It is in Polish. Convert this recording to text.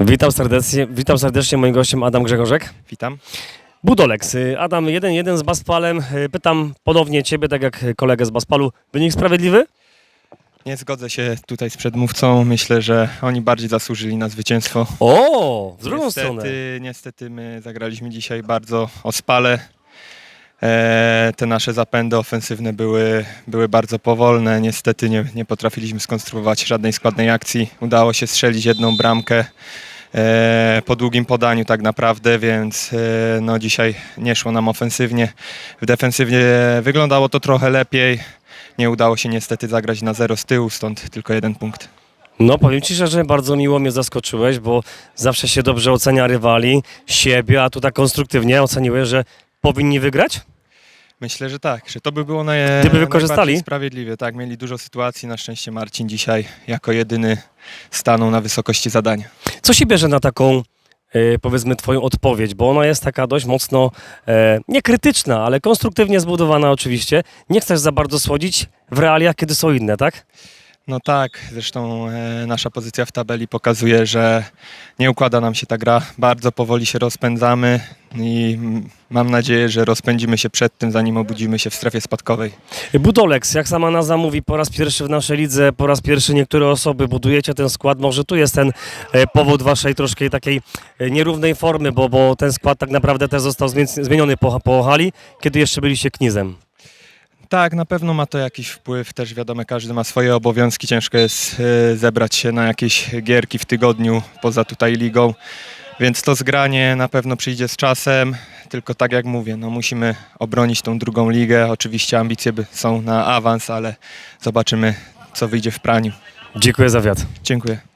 Witam serdecznie, witam serdecznie moim gościem Adam Grzegorzek. Witam. Budolex. Adam 1-1 z Baspalem. Pytam ponownie Ciebie, tak jak kolegę z Baspalu. Wynik sprawiedliwy? Nie zgodzę się tutaj z przedmówcą. Myślę, że oni bardziej zasłużyli na zwycięstwo. O, w drugą niestety, stronę. Niestety my zagraliśmy dzisiaj bardzo ospale. E, te nasze zapędy ofensywne były, były bardzo powolne. Niestety nie, nie potrafiliśmy skonstruować żadnej składnej akcji. Udało się strzelić jedną bramkę e, po długim podaniu tak naprawdę, więc e, no, dzisiaj nie szło nam ofensywnie. W defensywnie wyglądało to trochę lepiej. Nie udało się niestety zagrać na zero z tyłu, stąd tylko jeden punkt. No powiem Ci szczerze, bardzo miło mnie zaskoczyłeś, bo zawsze się dobrze ocenia rywali, siebie, a tu tak konstruktywnie oceniłeś, że powinni wygrać? Myślę, że tak, że to by było naj, Gdyby wykorzystali? sprawiedliwie. Tak, mieli dużo sytuacji. Na szczęście Marcin dzisiaj jako jedyny stanął na wysokości zadania. Co się bierze na taką, e, powiedzmy, Twoją odpowiedź? Bo ona jest taka dość mocno, e, nie krytyczna, ale konstruktywnie zbudowana oczywiście. Nie chcesz za bardzo słodzić w realiach, kiedy są inne, tak? No tak, zresztą e, nasza pozycja w tabeli pokazuje, że nie układa nam się ta gra. Bardzo powoli się rozpędzamy i mam nadzieję, że rozpędzimy się przed tym, zanim obudzimy się w strefie spadkowej. Budolex, jak sama nazwa mówi, po raz pierwszy w naszej lidze, po raz pierwszy niektóre osoby budujecie ten skład. Może tu jest ten e, powód waszej troszkę takiej e, nierównej formy, bo, bo ten skład tak naprawdę też został zmien- zmieniony po, po hali, kiedy jeszcze byliście knizem. Tak, na pewno ma to jakiś wpływ. Też wiadomo, każdy ma swoje obowiązki. Ciężko jest e, zebrać się na jakieś gierki w tygodniu poza tutaj ligą. Więc to zgranie na pewno przyjdzie z czasem. Tylko tak jak mówię, no musimy obronić tą drugą ligę. Oczywiście ambicje by- są na awans, ale zobaczymy, co wyjdzie w praniu. Dziękuję za wiatr. Dziękuję.